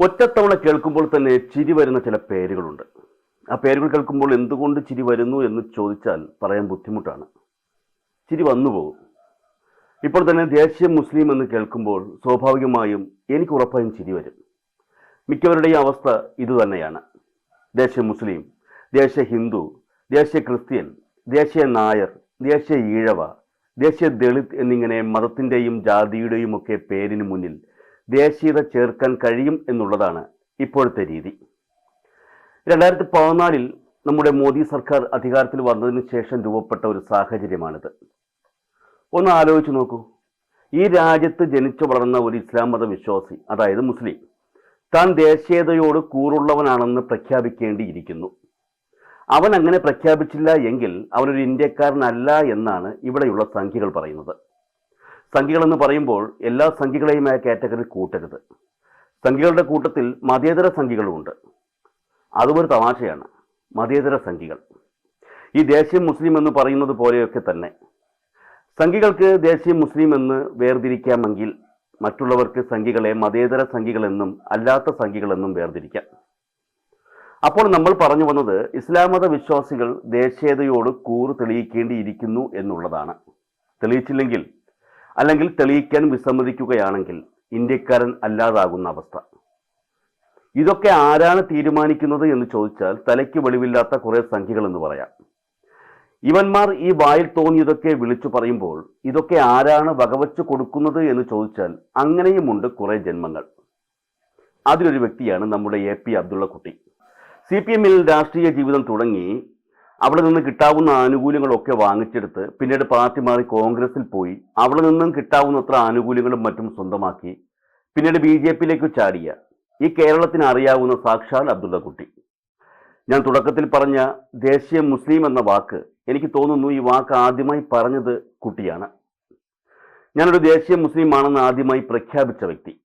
ഒറ്റത്തവണ കേൾക്കുമ്പോൾ തന്നെ ചിരി വരുന്ന ചില പേരുകളുണ്ട്. ആ പേരുകൾ കേൾക്കുമ്പോൾ എന്തുകൊണ്ട് ചിരി വരുന്നു എന്ന് ചോദിച്ചാൽ പറയാൻ ബുദ്ധിമുട്ടാണ്. ചിരി വന്നു പോകും. ഇപ്പോൾ തന്നെ ദേശീയ മുസ്ലിം എന്ന് കേൾക്കുമ്പോൾ സ്വാഭാവികമായും എനിക്ക് ഉറപ്പായും ചിരി വരും. മിക്കവരുടെയും അവസ്ഥ ഇതുതന്നെയാണ് ദേശീയ മുസ്ലിം ദേശീയ ഹിന്ദു ദേശീയ ക്രിസ്ത്യൻ ദേശീയ നായർ ദേശീയ ഈഴവ ദേശീയ ദളിത് എന്നിങ്ങനെ മതത്തിന്റെയും ജാതിയുടെയും ഒക്കെ പേരിന് മുന്നിൽ ദേശീയത ചേർക്കാൻ കഴിയും എന്നുള്ളതാണ് ഇപ്പോഴത്തെ രീതി. രണ്ടായിരത്തി പതിനാലിൽ നമ്മുടെ മോദി സർക്കാർ അധികാരത്തിൽ വന്നതിന് ശേഷം രൂപപ്പെട്ട ഒരു സാഹചര്യമാണിത്. ഒന്ന് ആലോചിച്ച് നോക്കൂ. ഈ രാജ്യത്ത് ജനിച്ചു വളർന്ന ഒരു ഇസ്ലാം മത വിശ്വാസി അതായത് മുസ്ലിം താൻ ദേശീയതയോട് കൂറുള്ളവനാണെന്ന് പ്രഖ്യാപിക്കേണ്ടിയിരിക്കുന്നു. അവൻ അങ്ങനെ പ്രഖ്യാപിച്ചില്ല എങ്കിൽ അവനൊരു ഇന്ത്യക്കാരനല്ല എന്നാണ് ഇവിടെയുള്ള സംഖ്യകൾ പറയുന്നത്. സംഖ്യകൾ എന്ന് പറയുമ്പോൾ എല്ലാ സംഖ്യകളെയും ആ കാറ്റഗറി കൂട്ടരുത്. സംഖ്യകളുടെ കൂട്ടത്തിൽ മതേതര സംഖ്യകളുമുണ്ട് അതും ഒരു തമാശയാണ്. മതേതര സംഖ്യകൾ ഈ ദേശീയ മുസ്ലിം എന്ന് പറയുന്നത് പോലെയൊക്കെ തന്നെ. സംഖ്യകൾക്ക് ദേശീയ മുസ്ലിം എന്ന് വേർതിരിക്കാമെങ്കിൽ മറ്റുള്ളവർക്ക് സംഖ്യകളെ മതേതര സംഖ്യകളെന്നും അല്ലാത്ത സംഖ്യകളെന്നും വേർതിരിക്കാം. അപ്പോൾ നമ്മൾ പറഞ്ഞു വന്നത് ഇസ്ലാം മത വിശ്വാസികൾ ദേശീയതയോട് കൂറ് തെളിയിക്കേണ്ടിയിരിക്കുന്നു എന്നുള്ളതാണ്. തെളിയിച്ചില്ലെങ്കിൽ അല്ലെങ്കിൽ തെളിയിക്കാൻ വിസമ്മതിക്കുകയാണെങ്കിൽ ഇന്ത്യക്കാരൻ അല്ലാതാകുന്ന അവസ്ഥ. ഇതൊക്കെ ആരാണ് തീരുമാനിക്കുന്നത് എന്ന് ചോദിച്ചാൽ തലയ്ക്ക് വെളിവില്ലാത്ത കുറേ സംഖ്യകൾ എന്ന് പറയാം. ഇവന്മാർ ഈ വായിൽ തോന്നിയതൊക്കെ വിളിച്ചു പറയുമ്പോൾ ഇതൊക്കെ ആരാണ് വകവച്ചു കൊടുക്കുന്നത് എന്ന് ചോദിച്ചാൽ അങ്ങനെയുമുണ്ട് കുറേ ജന്മങ്ങൾ. അതിലൊരു വ്യക്തിയാണ് നമ്മുടെ എ പി അബ്ദുള്ള കുട്ടി സി പി എമ്മിൽ രാഷ്ട്രീയ ജീവിതം തുടങ്ങി അവിടെ നിന്ന് കിട്ടാവുന്ന ആനുകൂല്യങ്ങളൊക്കെ വാങ്ങിച്ചെടുത്ത് പിന്നീട് പാർട്ടി മാറി കോൺഗ്രസിൽ പോയി. അവിടെ നിന്നും കിട്ടാവുന്നത്ര ആനുകൂല്യങ്ങളും മറ്റും സ്വന്തമാക്കി. പിന്നീട് ബി ജെ പിയിലേക്ക് ചാടിയ. ഈ കേരളത്തിന് അറിയാവുന്ന സാക്ഷാൽ അബ്ദുള്ളക്കുട്ടി ഞാൻ തുടക്കത്തിൽ പറഞ്ഞ ദേശീയ മുസ്ലിം എന്ന വാക്ക് എനിക്ക് തോന്നുന്നു ഈ വാക്ക് ആദ്യമായി പറഞ്ഞത് കുട്ടിയാണ്. ഞാനൊരു ദേശീയ മുസ്ലിം ആണെന്ന് ആദ്യമായി പ്രഖ്യാപിച്ച വ്യക്തി.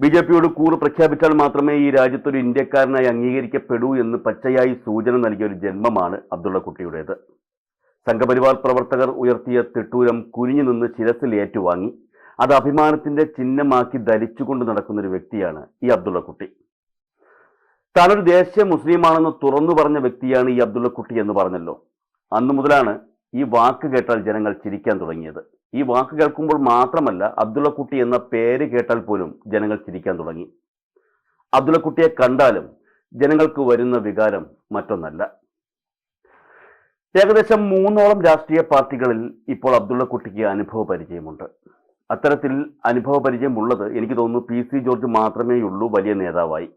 ബി ജെ പിയോട് കൂറ് പ്രഖ്യാപിച്ചാൽ മാത്രമേ ഈ രാജ്യത്തൊരു ഇന്ത്യക്കാരനായി അംഗീകരിക്കപ്പെടൂ എന്ന് പച്ചയായി സൂചന നൽകിയ ഒരു ജന്മമാണ് അബ്ദുള്ള കുട്ടിയുടേത് സംഘപരിവാർ പ്രവർത്തകർ ഉയർത്തിയ തിട്ടൂരം കുനിഞ്ഞു നിന്ന് ശിരസിൽ ഏറ്റുവാങ്ങി അത് അഭിമാനത്തിന്റെ ചിഹ്നമാക്കി ധരിച്ചുകൊണ്ട് നടക്കുന്ന ഒരു വ്യക്തിയാണ് ഈ അബ്ദുള്ള കുട്ടി താനൊരു ദേശീയ മുസ്ലിമാണെന്ന് തുറന്നു പറഞ്ഞ വ്യക്തിയാണ് ഈ അബ്ദുള്ള കുട്ടി എന്ന് പറഞ്ഞല്ലോ. അന്നു മുതലാണ് ഈ വാക്ക് കേട്ടാൽ ജനങ്ങൾ ചിരിക്കാൻ തുടങ്ങിയത്. ഈ വാക്ക് കേൾക്കുമ്പോൾ മാത്രമല്ല അബ്ദുള്ളക്കുട്ടി എന്ന പേര് കേട്ടാൽ പോലും ജനങ്ങൾ ചിരിക്കാൻ തുടങ്ങി. അബ്ദുള്ളക്കുട്ടിയെ കണ്ടാലും ജനങ്ങൾക്ക് വരുന്ന വികാരം മറ്റൊന്നല്ല. ഏകദേശം മൂന്നോളം രാഷ്ട്രീയ പാർട്ടികളിൽ ഇപ്പോൾ അബ്ദുള്ളക്കുട്ടിക്ക് അനുഭവ പരിചയമുണ്ട്. അത്തരത്തിൽ അനുഭവ പരിചയമുള്ളത് എനിക്ക് തോന്നുന്നു പി സി ജോർജ് മാത്രമേ ഉള്ളൂ വലിയ നേതാവായി.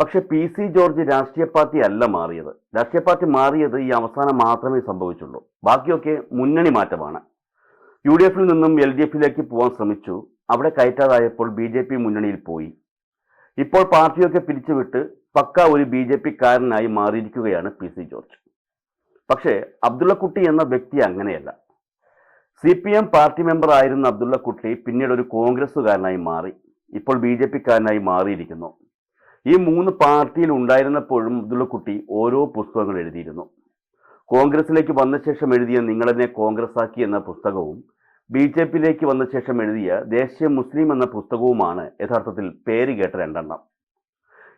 പക്ഷെ പി സി ജോർജ് രാഷ്ട്രീയ പാർട്ടി അല്ല മാറിയത്. രാഷ്ട്രീയ പാർട്ടി മാറിയത് ഈ അവസാനം മാത്രമേ സംഭവിച്ചുള്ളൂ. ബാക്കിയൊക്കെ മുന്നണി മാറ്റമാണ്. യു ഡി എഫിൽ നിന്നും എൽ ഡി എഫിലേക്ക് പോകാൻ ശ്രമിച്ചു. അവിടെ കയറ്റാതായപ്പോൾ ബി ജെ പി മുന്നണിയിൽ പോയി. ഇപ്പോൾ പാർട്ടിയൊക്കെ പിരിച്ചുവിട്ട് പക്ക ഒരു ബി ജെ പിക്കാരനായി മാറിയിരിക്കുകയാണ് പി സി ജോർജ്. പക്ഷേ അബ്ദുള്ളക്കുട്ടി എന്ന വ്യക്തി അങ്ങനെയല്ല. C P M party member ആയിരുന്ന അബ്ദുള്ളക്കുട്ടി പിന്നീട് ഒരു കോൺഗ്രസ്സുകാരനായി മാറി. ഇപ്പോൾ ബി ജെ പിക്കാരനായി മാറിയിരിക്കുന്നു. ഈ മൂന്ന് പാർട്ടിയിൽ ഉണ്ടായിരുന്നപ്പോഴും അബ്ദുള്ളക്കുട്ടി ഓരോ പുസ്തകങ്ങൾ എഴുതിയിരുന്നു. കോൺഗ്രസിലേക്ക് വന്ന ശേഷം എഴുതിയ നിങ്ങളെന്നെ കോൺഗ്രസ് ആക്കി എന്ന പുസ്തകവും ബി ജെ പിയിലേക്ക് വന്ന ശേഷം എഴുതിയ ദേശീയ മുസ്ലിം എന്ന പുസ്തകവുമാണ് യഥാർത്ഥത്തിൽ പേര് കേട്ട രണ്ടെണ്ണം.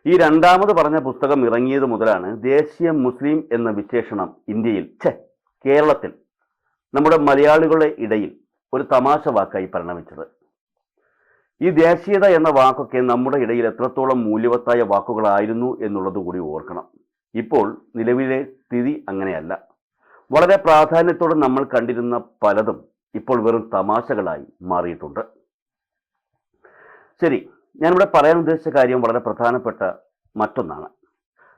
ഈ രണ്ടാമത് പറഞ്ഞ പുസ്തകം ഇറങ്ങിയത് മുതലാണ് ദേശീയ മുസ്ലിം എന്ന വിശേഷണം ഇന്ത്യയിൽ ഛെ കേരളത്തിൽ നമ്മുടെ മലയാളികളുടെ ഇടയിൽ ഒരു തമാശ വാക്കായി പരിണമിച്ചത്. ഈ ദേശീയത എന്ന വാക്കൊക്കെ നമ്മുടെ ഇടയിൽ എത്രത്തോളം മൂല്യവത്തായ വാക്കുകളായിരുന്നു എന്നുള്ളത് കൂടി ഓർക്കണം. ഇപ്പോൾ നിലവിലെ സ്ഥിതി അങ്ങനെയല്ല. വളരെ പ്രാധാന്യത്തോടെ നമ്മൾ കണ്ടിരുന്ന പലതും ഇപ്പോൾ വെറും തമാശകളായി മാറിയിട്ടുണ്ട്. ശരി ഞാനിവിടെ പറയാൻ ഉദ്ദേശിച്ച കാര്യം വളരെ പ്രധാനപ്പെട്ട മറ്റൊന്നാണ്.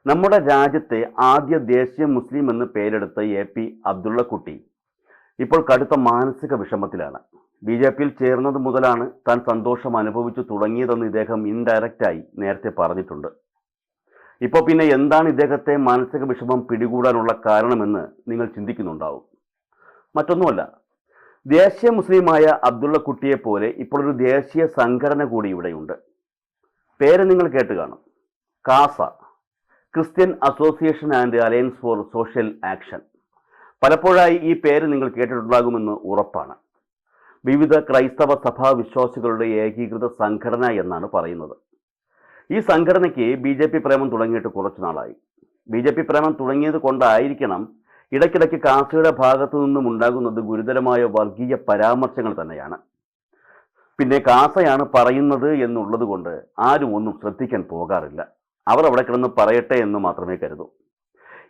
നമ്മുടെ രാജ്യത്തെ ആദ്യ ദേശീയ മുസ്ലിം എന്ന് പേരെടുത്ത എ പി അബ്ദുള്ളക്കുട്ടി ഇപ്പോൾ കടുത്ത മാനസിക വിഷമത്തിലാണ്. ബി ജെ പിയിൽ ചേർന്നത് മുതലാണ് താൻ സന്തോഷം അനുഭവിച്ചു തുടങ്ങിയതെന്ന് ഇദ്ദേഹം ഇൻഡയറക്റ്റായി നേരത്തെ പറഞ്ഞിട്ടുണ്ട്. ഇപ്പോൾ പിന്നെ എന്താണ് ഇദ്ദേഹത്തെ മാനസിക വിഷമം പിടികൂടാനുള്ള കാരണമെന്ന് നിങ്ങൾ ചിന്തിക്കുന്നുണ്ടാവും. മറ്റൊന്നുമല്ല ദേശീയ മുസ്ലിമായ അബ്ദുള്ള കുട്ടിയെ പോലെ ഇപ്പോൾ ഒരു ദേശീയ സംഘടന കൂടി ഇവിടെയുണ്ട്. പേര് നിങ്ങൾ കേട്ട് കാണും. CASA christian association and alliance for social action. പലപ്പോഴായി ഈ പേര് നിങ്ങൾ കേട്ടിട്ടുണ്ടാകുമെന്ന് ഉറപ്പാണ്. വിവിധ ക്രൈസ്തവ സഭാ വിശ്വാസികളുടെ ഏകീകൃത സംഘടന എന്നാണ് പറയുന്നത്. ഈ സംഘടനയ്ക്ക് ബി ജെ പി പ്രേമം തുടങ്ങിയിട്ട് കുറച്ചു നാളായി. ബി ജെ പി പ്രേമം തുടങ്ങിയത് കൊണ്ടായിരിക്കണം ഇടയ്ക്കിടയ്ക്ക് കാസയുടെ ഭാഗത്തു നിന്നും ഉണ്ടാകുന്നത് ഗുരുതരമായ വർഗീയ പരാമർശങ്ങൾ തന്നെയാണ്. പിന്നെ കാസയാണ് പറയുന്നത് എന്നുള്ളത് കൊണ്ട് ആരും ഒന്നും ശ്രദ്ധിക്കാൻ പോകാറില്ല. അവർ അവിടെ കിടന്ന് പറയട്ടെ എന്ന് മാത്രമേ കരുതൂ.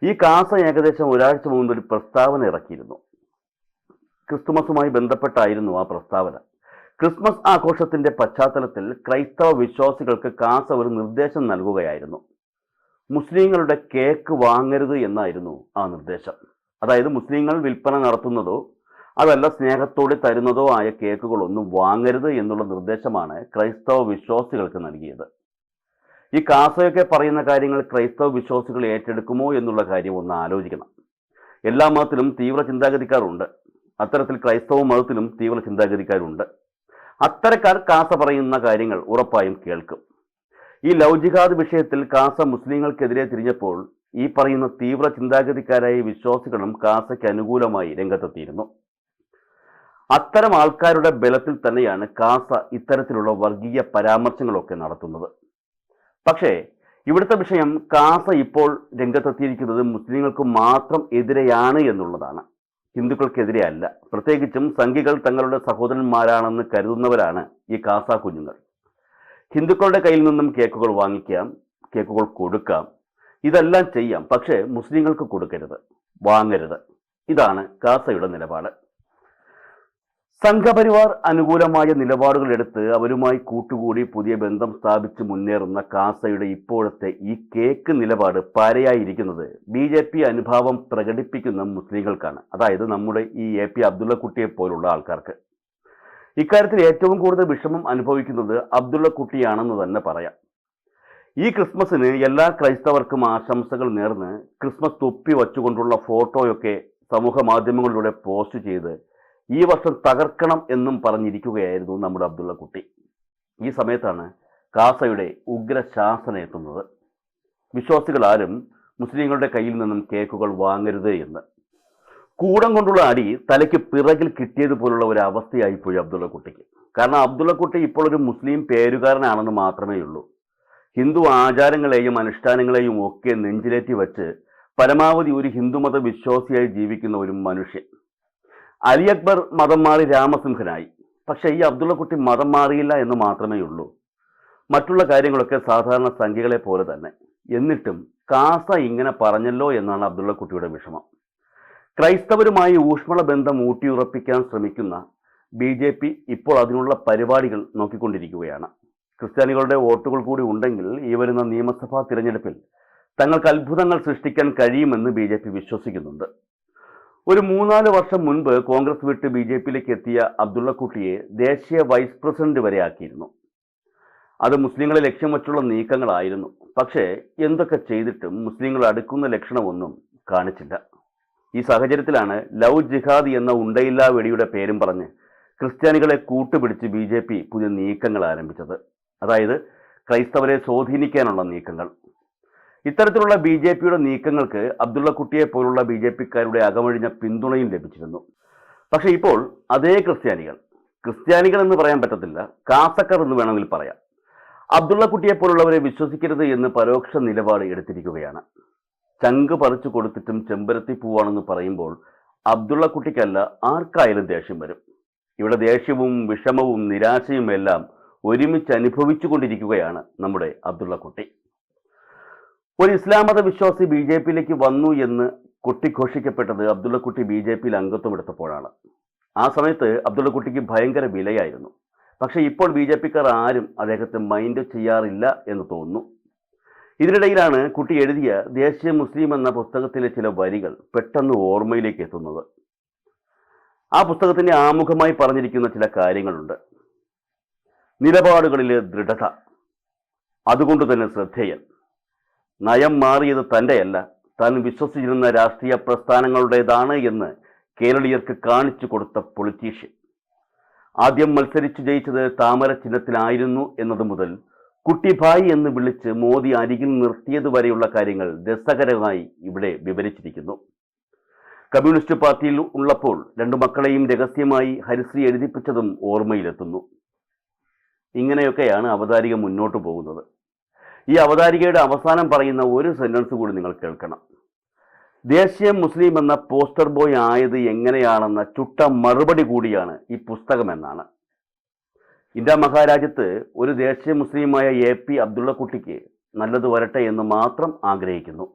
ഈ കാസ ഏകദേശം ഒരാഴ്ച മുമ്പ് ഒരു പ്രസ്താവന ഇറക്കിയിരുന്നു. ക്രിസ്തുമസുമായി ബന്ധപ്പെട്ടായിരുന്നു ആ പ്രസ്താവന. ക്രിസ്മസ് ആഘോഷത്തിന്റെ പശ്ചാത്തലത്തിൽ ക്രൈസ്തവ വിശ്വാസികൾക്ക് കാസ ഒരു നിർദ്ദേശം നൽകുകയായിരുന്നു. മുസ്ലിങ്ങളുടെ കേക്ക് വാങ്ങരുത് എന്നായിരുന്നു ആ നിർദ്ദേശം. അതായത് മുസ്ലിങ്ങൾ വിൽപ്പന നടത്തുന്നതോ അതല്ല സ്നേഹത്തോടെ തരുന്നതോ ആയ കേക്കുകളൊന്നും വാങ്ങരുത് എന്നുള്ള നിർദ്ദേശമാണ് ക്രൈസ്തവ വിശ്വാസികൾക്ക് നൽകിയത്. ഈ കാസയൊക്കെ പറയുന്ന കാര്യങ്ങൾ ക്രൈസ്തവ വിശ്വാസികൾ ഏറ്റെടുക്കുമോ എന്നുള്ള കാര്യം ഒന്ന് ആലോചിക്കണം. എല്ലാ മതത്തിലും തീവ്ര ചിന്താഗതിക്കാരുണ്ട്. അത്തരത്തിൽ ക്രൈസ്തവ മതത്തിലും തീവ്ര ചിന്താഗതിക്കാരുണ്ട്. അത്തരക്കാർ കാസ പറയുന്ന കാര്യങ്ങൾ ഉറപ്പായും കേൾക്കും. ഈ ലവ് ജിഹാദ് വിഷയത്തിൽ കാസ മുസ്ലിങ്ങൾക്കെതിരെ തിരിഞ്ഞപ്പോൾ ഈ പറയുന്ന തീവ്ര ചിന്താഗതിക്കാരായ വിശ്വാസികളും കാസയ്ക്ക് അനുകൂലമായി രംഗത്തെത്തിയിരുന്നു. അത്തരം ആൾക്കാരുടെ ബലത്തിൽ തന്നെയാണ് കാസ ഇത്തരത്തിലുള്ള വർഗീയ പരാമർശങ്ങളൊക്കെ നടത്തുന്നത്. പക്ഷേ ഇവിടുത്തെ വിഷയം കാസ ഇപ്പോൾ രംഗത്തെത്തിയിരിക്കുന്നത് മുസ്ലിങ്ങൾക്ക് മാത്രം എതിരെയാണ് എന്നുള്ളതാണ്. ഹിന്ദുക്കൾക്കെതിരെയല്ല പ്രത്യേകിച്ചും സംഘികൾ തങ്ങളുടെ സഹോദരന്മാരാണെന്ന് കരുതുന്നവരാണ് ഈ കാസ കുഞ്ഞുങ്ങൾ. ഹിന്ദുക്കളുടെ കയ്യിൽ നിന്നും കേക്കുകൾ വാങ്ങിക്കാം കേക്കുകൾ കൊടുക്കാം. ഇതെല്ലാം ചെയ്യാം. പക്ഷേ മുസ്ലിങ്ങൾക്ക് കൊടുക്കരുത് വാങ്ങരുത്. ഇതാണ് കാസയുടെ നിലപാട്. സംഘപരിവാർ അനുകൂലമായ നിലപാടുകൾ എടുത്ത് അവരുമായി കൂട്ടുകൂടി പുതിയ ബന്ധം സ്ഥാപിച്ച് മുന്നേറുന്ന കാസയുടെ ഇപ്പോഴത്തെ ഈ കേക്ക് നിലപാട് പാരയായിരിക്കുന്നത് ബി ജെ പി അനുഭാവം പ്രകടിപ്പിക്കുന്ന മുസ്ലിങ്ങൾക്കാണ്. അതായത് നമ്മുടെ ഈ എ പി അബ്ദുള്ളക്കുട്ടിയെ പോലുള്ള ആൾക്കാർക്ക്. ഇക്കാര്യത്തിൽ ഏറ്റവും കൂടുതൽ വിഷമം അനുഭവിക്കുന്നത് അബ്ദുള്ള കുട്ടിയാണെന്ന് തന്നെ പറയാം. ഈ ക്രിസ്മസിന് എല്ലാ ക്രൈസ്തവർക്കും ആശംസകൾ നേർന്ന് ക്രിസ്മസ് തൊപ്പി വച്ചുകൊണ്ടുള്ള ഫോട്ടോയൊക്കെ സമൂഹ മാധ്യമങ്ങളിലൂടെ പോസ്റ്റ് ചെയ്ത് ഈ വർഷം തകർക്കണം എന്നും പറഞ്ഞിരിക്കുകയായിരുന്നു നമ്മുടെ അബ്ദുള്ള കുട്ടി ഈ സമയത്താണ് കാസയുടെ ഉഗ്രശാസന എത്തുന്നത്. വിശ്വാസികൾ ആരും മുസ്ലിങ്ങളുടെ കയ്യിൽ നിന്നും കേക്കുകൾ വാങ്ങരുത് എന്ന്. കൂടം കൊണ്ടുള്ള അടി തലയ്ക്ക് പിറകിൽ കിട്ടിയതുപോലുള്ള ഒരു അവസ്ഥയായിപ്പോയി അബ്ദുള്ള കുട്ടിക്ക്. കാരണം അബ്ദുള്ളക്കുട്ടി ഇപ്പോൾ ഒരു മുസ്ലിം പേരുകാരനാണെന്ന് മാത്രമേ ഉള്ളൂ. ഹിന്ദു ആചാരങ്ങളെയും അനുഷ്ഠാനങ്ങളെയും ഒക്കെ നെഞ്ചിലേറ്റി വച്ച് പരമാവധി ഒരു ഹിന്ദുമത വിശ്വാസിയായി ജീവിക്കുന്ന ഒരു മനുഷ്യൻ. അലി അക്ബർ മതം മാറി രാമസിംഹനായി. പക്ഷേ ഈ അബ്ദുള്ളക്കുട്ടി മതം മാറിയില്ല എന്ന് മാത്രമേ ഉള്ളൂ. മറ്റുള്ള കാര്യങ്ങളൊക്കെ സാധാരണ സംഖ്യകളെ പോലെ തന്നെ. എന്നിട്ടും കാസ ഇങ്ങനെ പറഞ്ഞല്ലോ എന്നാണ് അബ്ദുള്ളക്കുട്ടിയുടെ വിഷമം. ക്രൈസ്തവരുമായി ഊഷ്മള ബന്ധം ഊട്ടിയുറപ്പിക്കാൻ ശ്രമിക്കുന്ന ബി ജെ പി ഇപ്പോൾ അതിനുള്ള പരിപാടികൾ നോക്കിക്കൊണ്ടിരിക്കുകയാണ്. ക്രിസ്ത്യാനികളുടെ വോട്ടുകൾ കൂടി ഉണ്ടെങ്കിൽ ഈ വരുന്ന നിയമസഭാ തിരഞ്ഞെടുപ്പിൽ തങ്ങൾക്ക് അത്ഭുതങ്ങൾ സൃഷ്ടിക്കാൻ കഴിയുമെന്ന് ബി ജെ പി വിശ്വസിക്കുന്നുണ്ട്. ഒരു മൂന്നാൽ വർഷം മുൻപ് കോൺഗ്രസ് വിട്ട് ബി ജെ പിയിലേക്ക് എത്തിയ അബ്ദുള്ളക്കുട്ടിയെ ദേശീയ വൈസ് പ്രസിഡന്റ് വരെ ആക്കിയിരുന്നു. അത് മുസ്ലിങ്ങളെ ലക്ഷ്യം വച്ചുള്ള നീക്കങ്ങളായിരുന്നു. പക്ഷേ എന്തൊക്കെ ചെയ്തിട്ടും മുസ്ലിങ്ങൾ അടുക്കുന്ന ലക്ഷണമൊന്നും കാണിച്ചില്ല. ഈ സാഹചര്യത്തിലാണ് ലവ് ജിഹാദ് എന്ന ഉണ്ടയില്ലാ വെടിയുടെ പേരും പറഞ്ഞ് ക്രിസ്ത്യാനികളെ കൂട്ടുപിടിച്ച് ബി ജെ പി പുതിയ നീക്കങ്ങൾ ആരംഭിച്ചത്. അതായത് ക്രൈസ്തവരെ സ്വാധീനിക്കാനുള്ള നീക്കങ്ങൾ. ഇത്തരത്തിലുള്ള ബി ജെ പിയുടെ നീക്കങ്ങൾക്ക് അബ്ദുള്ള കുട്ടിയെ പോലുള്ള ബി ജെ പിക്കാരുടെ അകമഴിഞ്ഞ പിന്തുണയും ലഭിച്ചിരുന്നു. പക്ഷേ ഇപ്പോൾ അതേ ക്രിസ്ത്യാനികൾ ക്രിസ്ത്യാനികൾ എന്ന് പറയാൻ പറ്റത്തില്ല കാസക്കർ എന്ന് വേണമെങ്കിൽ പറയാം. അബ്ദുള്ള കുട്ടിയെ പോലുള്ളവരെ വിശ്വസിക്കരുത് എന്ന് പരോക്ഷ നിലപാട് എടുത്തിരിക്കുകയാണ്. ചങ്ക് പറിച്ചു കൊടുത്തിട്ടും ചെമ്പരത്തി പൂവാണെന്ന് പറയുമ്പോൾ അബ്ദുള്ള കുട്ടിക്കല്ല ആർക്കായാലും ദേഷ്യം വരും. ഇവിടെ ദേഷ്യവും വിഷമവും നിരാശയും എല്ലാം ഒരുമിച്ച് അനുഭവിച്ചു കൊണ്ടിരിക്കുകയാണ് നമ്മുടെ അബ്ദുള്ള കുട്ടി ഒരു ഇസ്ലാം മത വിശ്വാസി ബി ജെ പിയിലേക്ക് വന്നു എന്ന് കൊട്ടിഘോഷിക്കപ്പെട്ടത് അബ്ദുള്ളക്കുട്ടി ബി ജെ പിയിൽ അംഗത്വം എടുത്തപ്പോഴാണ്. ആ സമയത്ത് അബ്ദുള്ളക്കുട്ടിക്ക് ഭയങ്കര വിലയായിരുന്നു. പക്ഷേ ഇപ്പോൾ ബി ജെ പിക്കാർ ആരും അദ്ദേഹത്തെ മൈൻഡ് ചെയ്യാറില്ല എന്ന് തോന്നുന്നു. ഇതിനിടയിലാണ് കുട്ടി എഴുതിയ ദേശീയ മുസ്ലിം എന്ന പുസ്തകത്തിലെ ചില വരികൾ പെട്ടെന്ന് ഓർമ്മയിലേക്ക് എത്തുന്നത്. ആ പുസ്തകത്തിന്റെ ആമുഖമായി പറഞ്ഞിരിക്കുന്ന ചില കാര്യങ്ങളുണ്ട്. നിലപാടുകളിലെ ദൃഢത അതുകൊണ്ട് തന്നെ ശ്രദ്ധേയൻ. നയം മാറിയത് തന്റെയല്ല താൻ വിശ്വസിച്ചിരുന്ന രാഷ്ട്രീയ പ്രസ്ഥാനങ്ങളുടേതാണ് എന്ന് കേരളീയർക്ക് കാണിച്ചു കൊടുത്ത പൊളിറ്റീഷ്യൻ. ആദ്യം മത്സരിച്ചു ജയിച്ചത് താമര ചിഹ്നത്തിലായിരുന്നു എന്നത് മുതൽ കുട്ടിഭായ് എന്ന് വിളിച്ച് മോദി അരികിൽ നിർത്തിയതുവരെയുള്ള കാര്യങ്ങൾ രസകരമായി ഇവിടെ വിവരിച്ചിരിക്കുന്നു. കമ്മ്യൂണിസ്റ്റ് പാർട്ടിയിൽ ഉള്ളപ്പോൾ രണ്ടു മക്കളെയും രഹസ്യമായി ഹരിശ്രീ എഴുതിപ്പിച്ചതും ഓർമ്മയിലെത്തുന്നു. ഇങ്ങനെയൊക്കെയാണ് അവതാരിക മുന്നോട്ട് പോകുന്നത്. ഈ അവതാരികയുടെ അവസാനം പറയുന്ന ഒരു സെന്റൻസ് കൂടി നിങ്ങൾ കേൾക്കണം. ദേശീയ മുസ്ലിം എന്ന പോസ്റ്റർ ബോയ് ആയത് എങ്ങനെയാണെന്ന ചുട്ട മറുപടി കൂടിയാണ് ഈ പുസ്തകം എന്നാണ് ഇന്ത്യ മഹാരാജ്യത്ത് ഒരു ദേശീയ മുസ്ലിമായ എ പി അബ്ദുള്ള കുട്ടിക്ക് നല്ലത് വരട്ടെ എന്ന് മാത്രം ആഗ്രഹിക്കുന്നു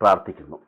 പ്രാർത്ഥിക്കുന്നു.